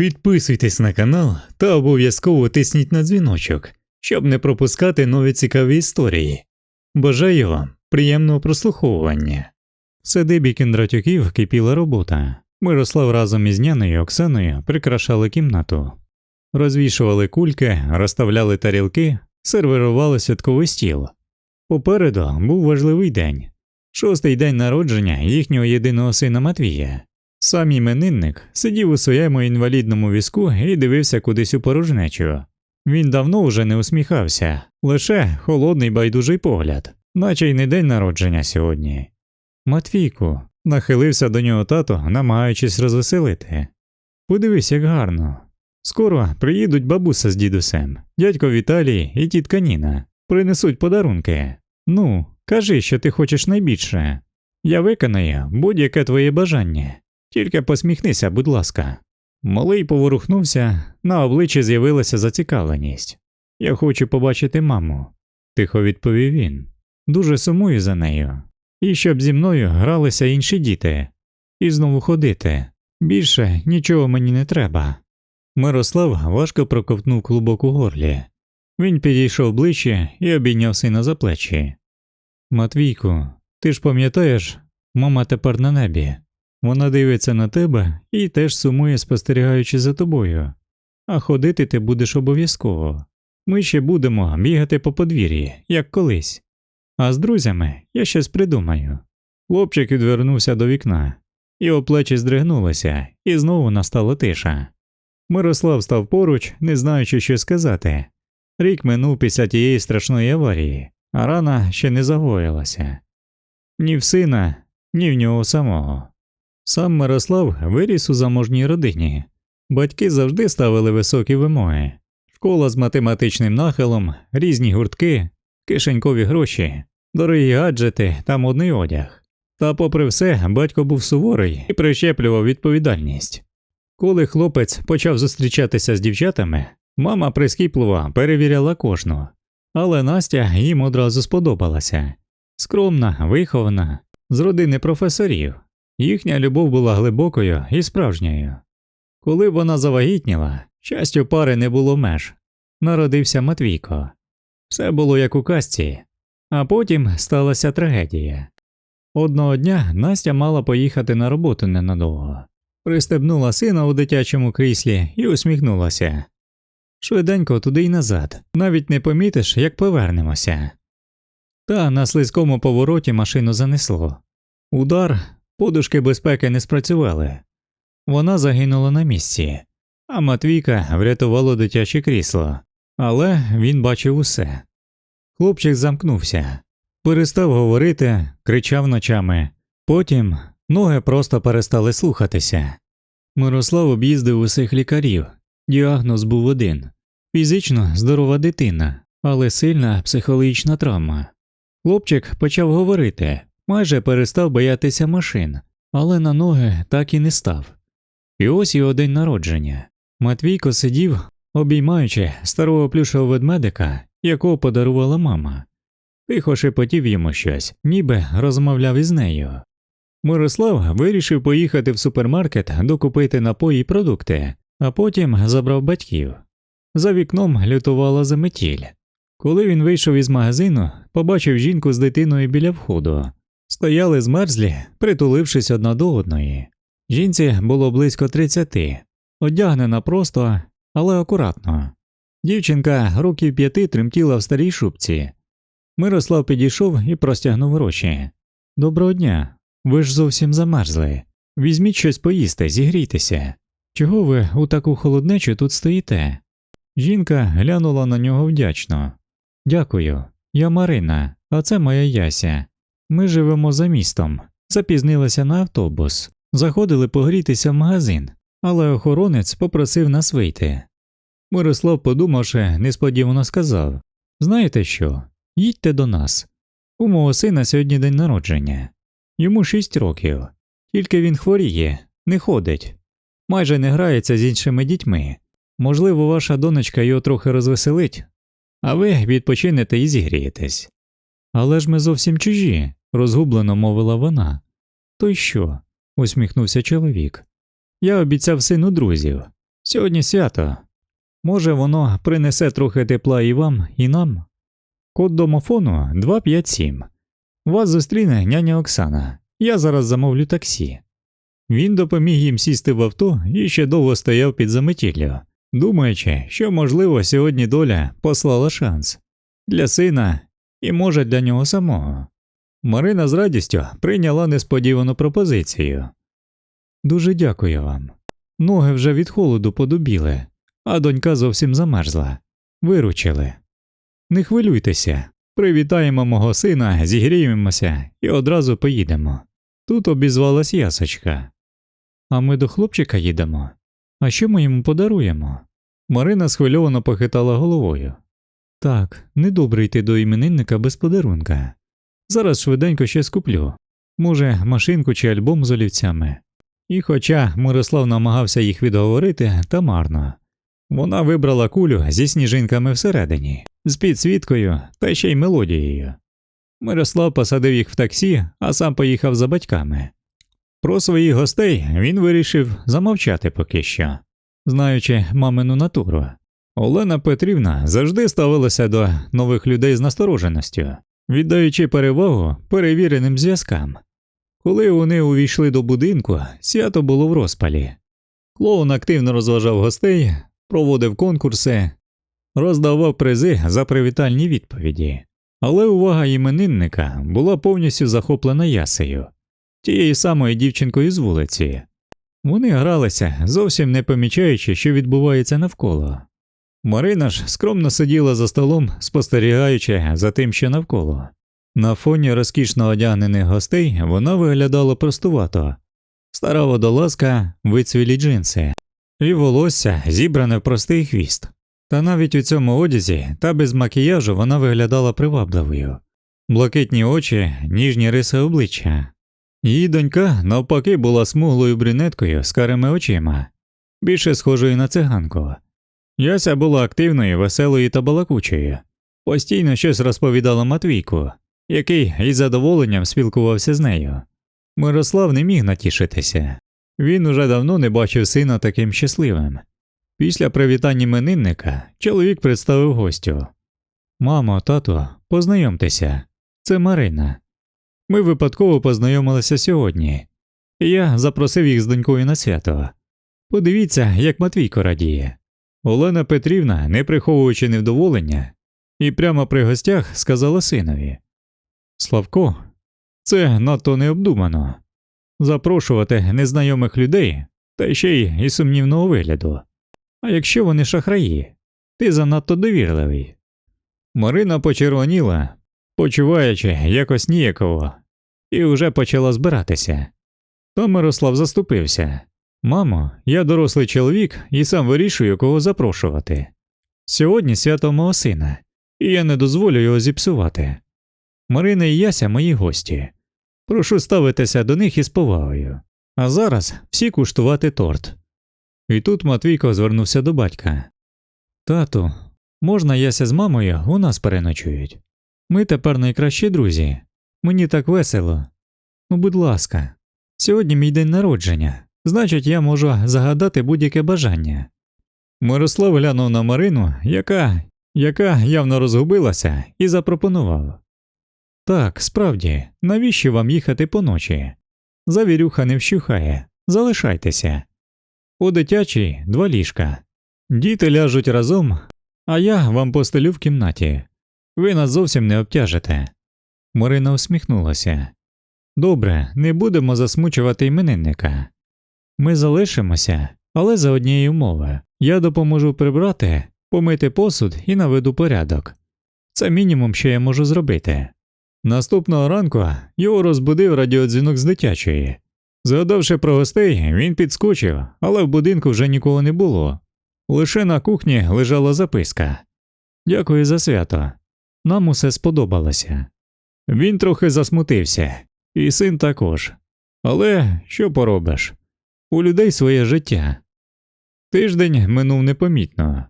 Підписуйтесь на канал та обов'язково тисніть на дзвіночок, щоб не пропускати нові цікаві історії. Бажаю вам приємного прослуховування. В садибі кіндратюків кипіла робота. Мирослав разом із няною Оксаною прикрашали кімнату. Розвішували кульки, розставляли тарілки, сервірували святковий стіл. Попереду був важливий день шостий день народження їхнього єдиного сина Матвія. Сам іменинник сидів у своєму інвалідному візку і дивився кудись у порожнечу. Він давно вже не усміхався, лише холодний байдужий погляд, наче й не день народження сьогодні. Матвійку, нахилився до нього тато, намагаючись розвеселити. Подивись, як гарно. Скоро приїдуть бабуся з дідусем, дядько Віталій і тітка Ніна, принесуть подарунки. Ну, кажи, що ти хочеш найбільше. Я виконаю будь-яке твоє бажання. Тільки посміхнися, будь ласка. Малий поворухнувся, на обличчі з'явилася зацікавленість. Я хочу побачити маму, тихо відповів він. Дуже сумую за нею. І щоб зі мною гралися інші діти, і знову ходити. Більше нічого мені не треба. Мирослав важко проковтнув клубок у горлі. Він підійшов ближче і обійняв сина за плечі. Матвійку, ти ж пам'ятаєш, мама тепер на небі. Вона дивиться на тебе і теж сумує, спостерігаючи за тобою. А ходити ти будеш обов'язково. Ми ще будемо бігати по подвір'ї, як колись. А з друзями я щось придумаю. Хлопчик відвернувся до вікна, його плечі здригнулися, і знову настала тиша. Мирослав став поруч, не знаючи, що сказати. Рік минув після тієї страшної аварії, а рана ще не загоїлася. Ні в сина, ні в нього самого. Сам Мирослав виріс у заможній родині. Батьки завжди ставили високі вимоги. Школа з математичним нахилом, різні гуртки, кишенькові гроші, дорогі гаджети та модний одяг. Та, попри все, батько був суворий і прищеплював відповідальність. Коли хлопець почав зустрічатися з дівчатами, мама прискіпливо перевіряла кожну, але Настя їм одразу сподобалася скромна, вихована, з родини професорів. Їхня любов була глибокою і справжньою. Коли вона завагітніла, щастю пари не було меж. Народився Матвійко. Все було як у казці, а потім сталася трагедія. Одного дня Настя мала поїхати на роботу ненадовго, пристебнула сина у дитячому кріслі і усміхнулася. Швиденько туди й назад, навіть не помітиш, як повернемося. Та на слизькому повороті машину занесло. Удар, подушки безпеки не спрацювали. Вона загинула на місці, а Матвійка врятувало дитяче крісло, але він бачив усе. Хлопчик замкнувся, перестав говорити, кричав ночами, потім ноги просто перестали слухатися. Мирослав об'їздив усіх лікарів, діагноз був один фізично здорова дитина, але сильна психологічна травма. Хлопчик почав говорити, майже перестав боятися машин, але на ноги так і не став. І ось його день народження. Матвійко сидів, обіймаючи старого плюшевого ведмедика, якого подарувала мама. Тихо шепотів йому щось, ніби розмовляв із нею. Мирослав вирішив поїхати в супермаркет докупити напої й продукти, а потім забрав батьків. За вікном лютувала заметіль. Коли він вийшов із магазину, побачив жінку з дитиною біля входу. Стояли змерзлі, притулившись одна до одної. Жінці було близько тридцяти, одягнена просто, але акуратно. Дівчинка років п'яти тремтіла в старій шубці. Мирослав підійшов і простягнув гроші. Доброго дня, ви ж зовсім замерзли. Візьміть щось поїсти, зігрійтеся. Чого ви у таку холоднечу тут стоїте? Жінка глянула на нього вдячно. Дякую, я Марина, а це моя Яся. Ми живемо за містом, запізнилися на автобус, заходили погрітися в магазин, але охоронець попросив нас вийти. Мирослав, подумавши, несподівано сказав Знаєте що? Їдьте до нас. У мого сина сьогодні день народження. Йому шість років, тільки він хворіє, не ходить, майже не грається з іншими дітьми. Можливо, ваша донечка його трохи розвеселить, а ви відпочинете і зігрієтесь. Але ж ми зовсім чужі, розгублено мовила вона. То й що? усміхнувся чоловік. Я обіцяв сину друзів. Сьогодні свято. Може, воно принесе трохи тепла і вам, і нам. Код домофону 257. Вас зустріне няня Оксана. Я зараз замовлю таксі. Він допоміг їм сісти в авто і ще довго стояв під заметіллю, думаючи, що, можливо, сьогодні доля послала шанс для сина і, може, для нього самого. Марина з радістю прийняла несподівану пропозицію. Дуже дякую вам. Ноги вже від холоду подубіли, а донька зовсім замерзла. Виручили. Не хвилюйтеся, привітаємо мого сина, зігріємося і одразу поїдемо. Тут обізвалась ясочка. А ми до хлопчика їдемо. А що ми йому подаруємо? Марина схвильовано похитала головою. Так, недобре йти до іменинника без подарунка. Зараз швиденько ще скуплю. Може, машинку чи альбом з олівцями. І хоча Мирослав намагався їх відговорити, та марно. Вона вибрала кулю зі сніжинками всередині, з підсвіткою та ще й мелодією. Мирослав посадив їх в таксі, а сам поїхав за батьками. Про своїх гостей він вирішив замовчати поки що, знаючи мамину натуру. Олена Петрівна завжди ставилася до нових людей з настороженістю, віддаючи перевагу перевіреним зв'язкам. Коли вони увійшли до будинку, свято було в розпалі. Клоун активно розважав гостей, проводив конкурси, роздавав призи за привітальні відповіді. Але увага іменинника була повністю захоплена ясею, тією самою дівчинкою з вулиці. Вони гралися, зовсім не помічаючи, що відбувається навколо. Марина ж скромно сиділа за столом, спостерігаючи за тим, що навколо. На фоні розкішно одягнених гостей вона виглядала простувато, стара водолазка, вицвілі джинси, і волосся зібране в простий хвіст. Та навіть у цьому одязі та без макіяжу вона виглядала привабливою, блакитні очі, ніжні риси обличчя. Її донька, навпаки, була смуглою брюнеткою з карими очима, більше схожою на циганку. Яся була активною, веселою та балакучою, постійно щось розповідала Матвійку, який із задоволенням спілкувався з нею. Мирослав не міг натішитися. Він уже давно не бачив сина таким щасливим. Після привітання іменинника чоловік представив гостю. Мамо, тато, познайомтеся, це Марина. Ми випадково познайомилися сьогодні, і я запросив їх з донькою на свято. Подивіться, як Матвійко радіє. Олена Петрівна, не приховуючи невдоволення, і прямо при гостях сказала синові Славко, це надто необдумано запрошувати незнайомих людей та ще й і сумнівного вигляду. А якщо вони шахраї, ти занадто довірливий. Марина почервоніла, почуваючи якось ніяково, і вже почала збиратися. То Мирослав заступився Мамо, я дорослий чоловік і сам вирішую, кого запрошувати. Сьогодні свято мого сина, і я не дозволю його зіпсувати. Марина і Яся мої гості. Прошу ставитися до них із повагою. А зараз всі куштувати торт. І тут Матвійко звернувся до батька. Тату, можна яся з мамою у нас переночують. Ми тепер найкращі друзі. Мені так весело. Ну, будь ласка, сьогодні мій день народження, значить, я можу загадати будь-яке бажання. Мирослав глянув на Марину, яка, яка явно розгубилася, і запропонував Так, справді, навіщо вам їхати поночі? Завірюха не вщухає, залишайтеся. У дитячій два ліжка. Діти ляжуть разом, а я вам постелю в кімнаті. Ви нас зовсім не обтяжите. Марина усміхнулася. Добре, не будемо засмучувати іменинника. Ми залишимося, але за однієї умови. Я допоможу прибрати, помити посуд і наведу порядок. Це мінімум, що я можу зробити. Наступного ранку його розбудив радіодзвінок з дитячої. Згадавши про гостей, він підскочив, але в будинку вже нікого не було. Лише на кухні лежала записка Дякую за свято. Нам усе сподобалося. Він трохи засмутився, і син також. Але що поробиш? У людей своє життя. Тиждень минув непомітно.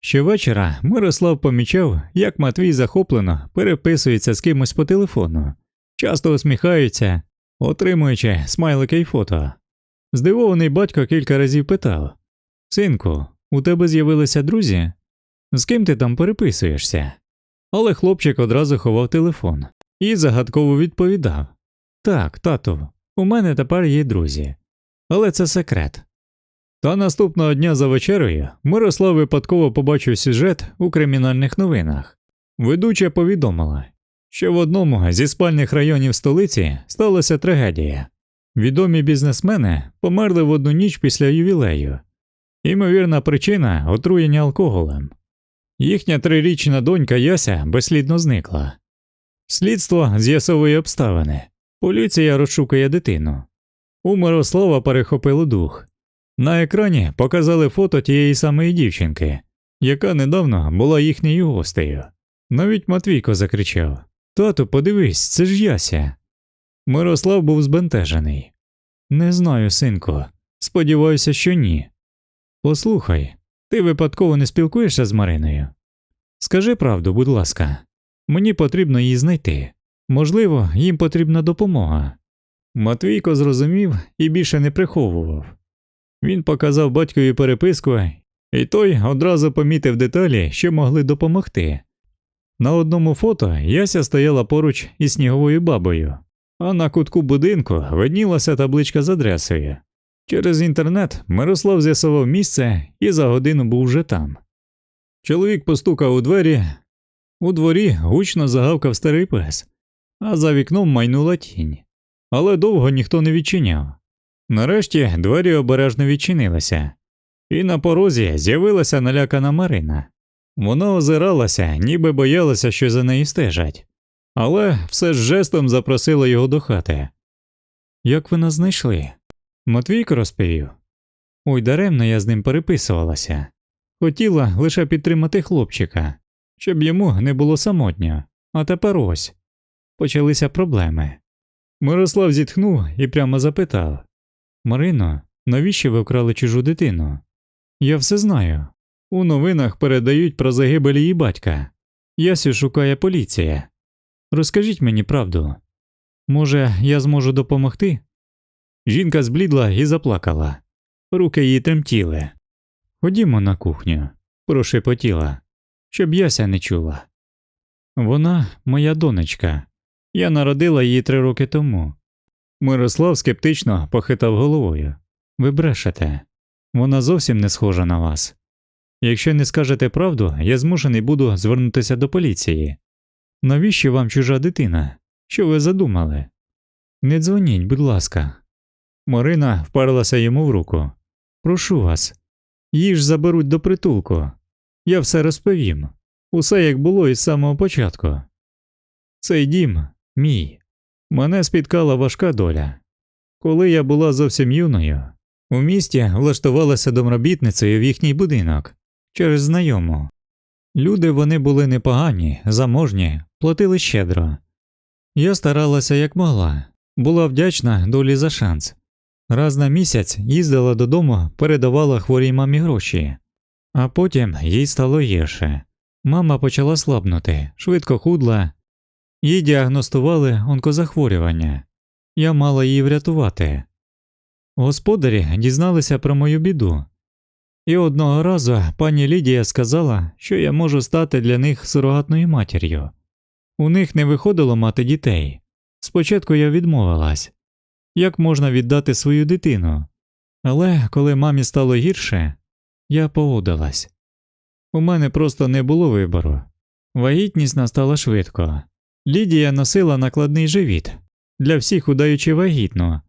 Щовечора Мирослав помічав, як Матвій захоплено переписується з кимось по телефону, часто усміхається, отримуючи смайлики й фото. Здивований батько кілька разів питав Синку, у тебе з'явилися друзі? З ким ти там переписуєшся? Але хлопчик одразу ховав телефон і загадково відповідав Так, тату, у мене тепер є друзі, але це секрет. Та наступного дня за вечерею Мирослав випадково побачив сюжет у кримінальних новинах. Ведуча повідомила, що в одному зі спальних районів столиці сталася трагедія. Відомі бізнесмени померли в одну ніч після ювілею. Імовірна причина отруєння алкоголем. Їхня трирічна донька Яся безслідно зникла. Слідство з'ясовує обставини. Поліція розшукує дитину. У Мирослава перехопило дух. На екрані показали фото тієї самої дівчинки, яка недавно була їхньою гостею. Навіть Матвійко закричав Тату, подивись, це ж Яся. Мирослав був збентежений. Не знаю, синку. Сподіваюся, що ні. Послухай, ти випадково не спілкуєшся з Мариною? Скажи правду, будь ласка, мені потрібно її знайти. Можливо, їм потрібна допомога. Матвійко зрозумів і більше не приховував. Він показав батькові переписку, і той одразу помітив деталі, що могли допомогти. На одному фото Яся стояла поруч із сніговою бабою, а на кутку будинку виднілася табличка з адресою. Через інтернет Мирослав з'ясував місце і за годину був вже там. Чоловік постукав у двері, у дворі гучно загавкав старий пес, а за вікном майнула тінь. Але довго ніхто не відчиняв. Нарешті двері обережно відчинилися, і на порозі з'явилася налякана Марина. Вона озиралася, ніби боялася, що за неї стежать, але все ж жестом запросила його до хати. Як ви нас знайшли? Матвійко розповів. Ой, даремно я з ним переписувалася. Хотіла лише підтримати хлопчика, щоб йому не було самотньо, а тепер ось почалися проблеми. Мирослав зітхнув і прямо запитав Марино, навіщо ви вкрали чужу дитину? Я все знаю. У новинах передають про загибель її батька. Ясю шукає поліція. Розкажіть мені правду. Може, я зможу допомогти? Жінка зблідла і заплакала. Руки її тремтіли. Ходімо на кухню, прошепотіла, щоб яся не чула. Вона моя донечка. Я народила її три роки тому. Мирослав скептично похитав головою. Ви брешете. Вона зовсім не схожа на вас. Якщо не скажете правду, я змушений буду звернутися до поліції. Навіщо вам чужа дитина? Що ви задумали? Не дзвоніть, будь ласка. Марина вперлася йому в руку. Прошу вас, її ж заберуть до притулку. Я все розповім. Усе як було із самого початку. Цей дім мій. Мене спіткала важка доля. Коли я була зовсім юною, у місті влаштувалася домробітницею в їхній будинок через знайому. Люди вони були непогані, заможні, платили щедро. Я старалася як могла, була вдячна долі за шанс. Раз на місяць їздила додому, передавала хворій мамі гроші, а потім їй стало гірше. Мама почала слабнути, швидко худла, їй діагностували онкозахворювання. Я мала її врятувати. Господарі дізналися про мою біду, і одного разу пані Лідія сказала, що я можу стати для них сурогатною матір'ю. У них не виходило мати дітей. Спочатку я відмовилась як можна віддати свою дитину, але коли мамі стало гірше, я погодилась. У мене просто не було вибору. Вагітність настала швидко. Лідія носила накладний живіт, для всіх удаючи вагітно,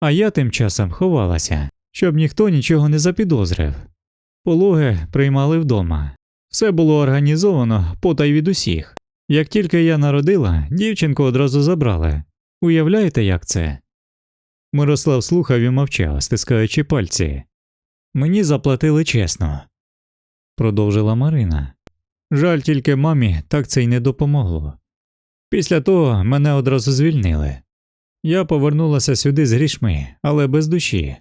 а я тим часом ховалася, щоб ніхто нічого не запідозрив. Пологи приймали вдома. Все було організовано потай від усіх. Як тільки я народила, дівчинку одразу забрали. Уявляєте, як це? Мирослав слухав і мовчав, стискаючи пальці. Мені заплатили чесно, продовжила Марина. Жаль, тільки мамі так це й не допомогло. Після того мене одразу звільнили. Я повернулася сюди з грішми, але без душі.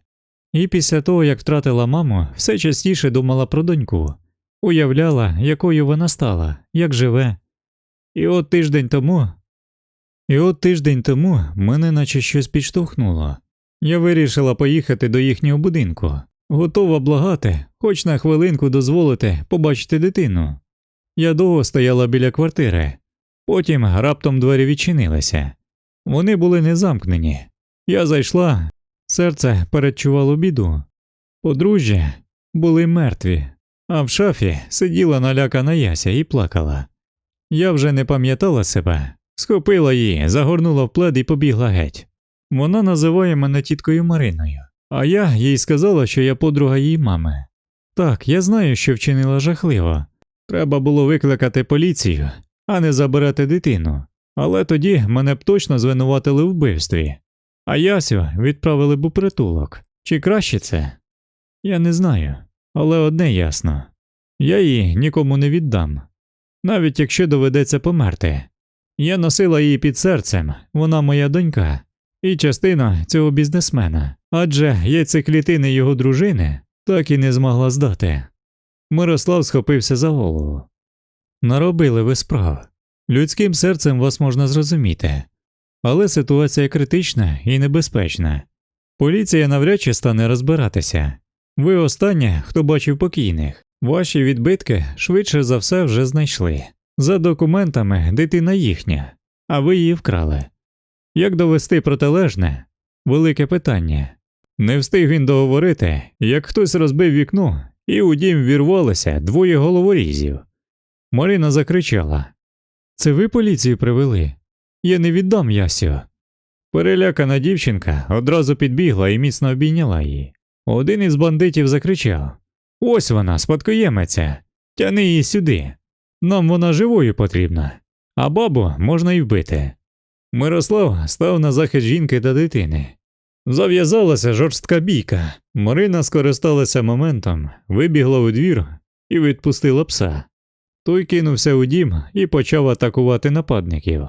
І після того, як втратила маму, все частіше думала про доньку, уявляла, якою вона стала, як живе. І от тиждень тому. І от тиждень тому мене наче щось підштовхнуло. Я вирішила поїхати до їхнього будинку, готова благати, хоч на хвилинку дозволити побачити дитину. Я довго стояла біля квартири, потім раптом двері відчинилися. Вони були не замкнені. Я зайшла, серце передчувало біду. Подружжя були мертві, а в шафі сиділа налякана Яся і плакала. Я вже не пам'ятала себе, схопила її, загорнула в плед і побігла геть. Вона називає мене тіткою Мариною, а я їй сказала, що я подруга її мами. Так, я знаю, що вчинила жахливо. Треба було викликати поліцію, а не забирати дитину. Але тоді мене б точно звинуватили в вбивстві. А Ясю відправили б у притулок. Чи краще це? Я не знаю, але одне ясно я її нікому не віддам, навіть якщо доведеться померти. Я носила її під серцем, вона моя донька, і частина цього бізнесмена, адже яйцеклітини його дружини так і не змогла здати. Мирослав схопився за голову. Наробили ви справ. Людським серцем вас можна зрозуміти, але ситуація критична і небезпечна. Поліція навряд чи стане розбиратися. Ви останнє, хто бачив покійних, ваші відбитки швидше за все вже знайшли. За документами дитина їхня, а ви її вкрали. Як довести протилежне? Велике питання. Не встиг він договорити, як хтось розбив вікно, і у дім вірвалося двоє головорізів. Марина закричала Це ви поліцію привели? Я не віддам Ясю. Перелякана дівчинка одразу підбігла і міцно обійняла її. Один із бандитів закричав Ось вона, спадкоємиця, тяни її сюди. Нам вона живою потрібна, а бабу можна й вбити. Мирослав став на захист жінки та дитини. Зав'язалася жорстка бійка. Марина скористалася моментом, вибігла у двір і відпустила пса. Той кинувся у дім і почав атакувати нападників.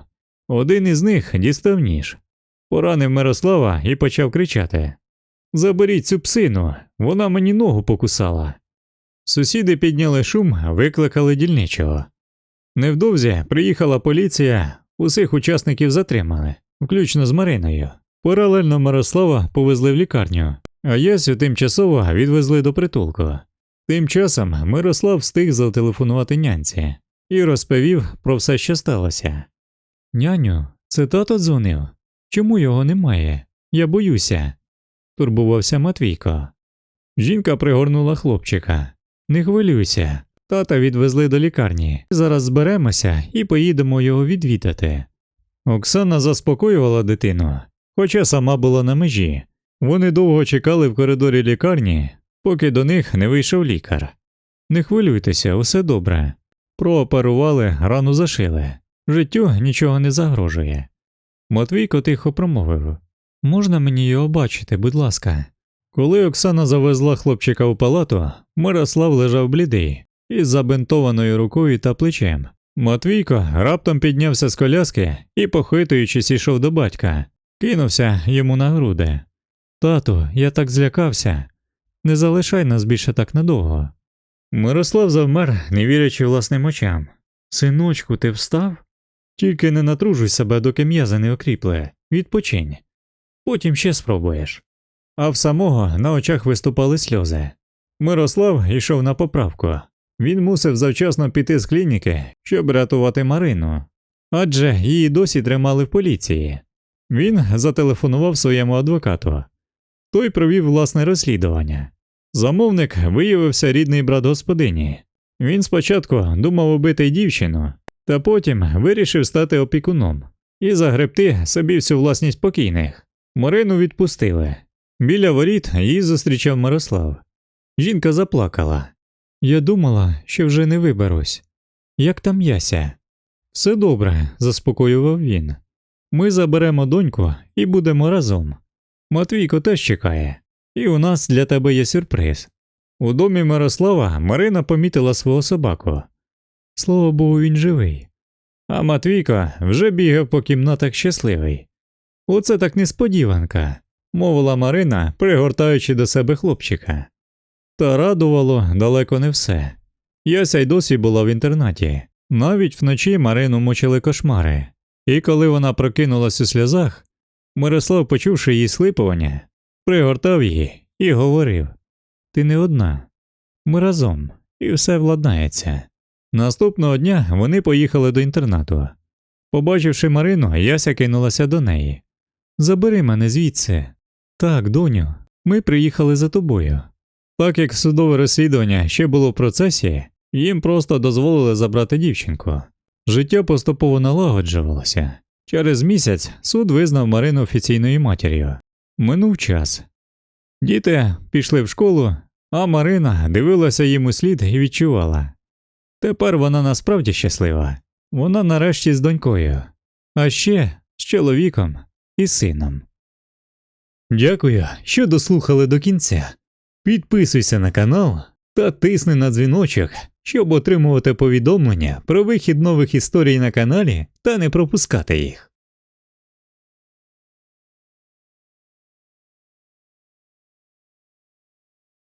Один із них дістав ніж, поранив Мирослава і почав кричати Заберіть цю псину, вона мені ногу покусала. Сусіди підняли шум, викликали дільничого. Невдовзі приїхала поліція, усіх учасників затримали, включно з Мариною. Паралельно Мирослава повезли в лікарню, а Ясю тимчасово відвезли до притулку. Тим часом Мирослав встиг зателефонувати нянці і розповів про все, що сталося. Няню, це тато дзвонив? Чому його немає? Я боюся, турбувався Матвійко. Жінка пригорнула хлопчика. Не хвилюйся, тата відвезли до лікарні. Зараз зберемося і поїдемо його відвідати. Оксана заспокоювала дитину, хоча сама була на межі. Вони довго чекали в коридорі лікарні, поки до них не вийшов лікар. Не хвилюйтеся, усе добре. Прооперували, рану зашили. Життю нічого не загрожує. Матвійко тихо промовив Можна мені його бачити, будь ласка. Коли Оксана завезла хлопчика у палату, Мирослав лежав блідий із забинтованою рукою та плечем. Матвійко раптом піднявся з коляски і, похитуючись, ішов до батька, кинувся йому на груди. Тату, я так злякався. Не залишай нас більше так надовго. Мирослав завмер, не вірячи власним очам. Синочку, ти встав? Тільки не натружуй себе, доки м'язи не окріпле. Відпочинь. Потім ще спробуєш. А в самого на очах виступали сльози. Мирослав йшов на поправку. Він мусив завчасно піти з клініки, щоб рятувати Марину, адже її досі тримали в поліції. Він зателефонував своєму адвокату. Той провів власне розслідування. Замовник виявився рідний брат господині. Він спочатку думав убити дівчину, та потім вирішив стати опікуном і загребти собі всю власність покійних. Марину відпустили. Біля воріт її зустрічав Мирослав. Жінка заплакала. Я думала, що вже не виберусь. Як там яся? Все добре, заспокоював він. Ми заберемо доньку і будемо разом. Матвійко теж чекає, і у нас для тебе є сюрприз. У домі Мирослава Марина помітила свого собаку. Слава Богу, він живий. А Матвійко вже бігав по кімнатах щасливий. Оце так несподіванка, мовила Марина, пригортаючи до себе хлопчика. Та радувало далеко не все. Яся й досі була в інтернаті. Навіть вночі Марину мучили кошмари, і коли вона прокинулась у сльозах, Мирослав, почувши її слипування, пригортав її і говорив ти не одна. Ми разом, і все владнається. Наступного дня вони поїхали до інтернату. Побачивши Марину, Яся кинулася до неї. Забери мене звідси. Так, доню, ми приїхали за тобою. Так як судове розслідування ще було в процесі, їм просто дозволили забрати дівчинку. Життя поступово налагоджувалося. Через місяць суд визнав Марину офіційною матір'ю. Минув час. Діти пішли в школу, а Марина дивилася їм у слід і відчувала. Тепер вона насправді щаслива. Вона нарешті з донькою, а ще з чоловіком і сином. Дякую, що дослухали до кінця. Підписуйся на канал та тисни на дзвіночок, щоб отримувати повідомлення про вихід нових історій на каналі та не пропускати їх.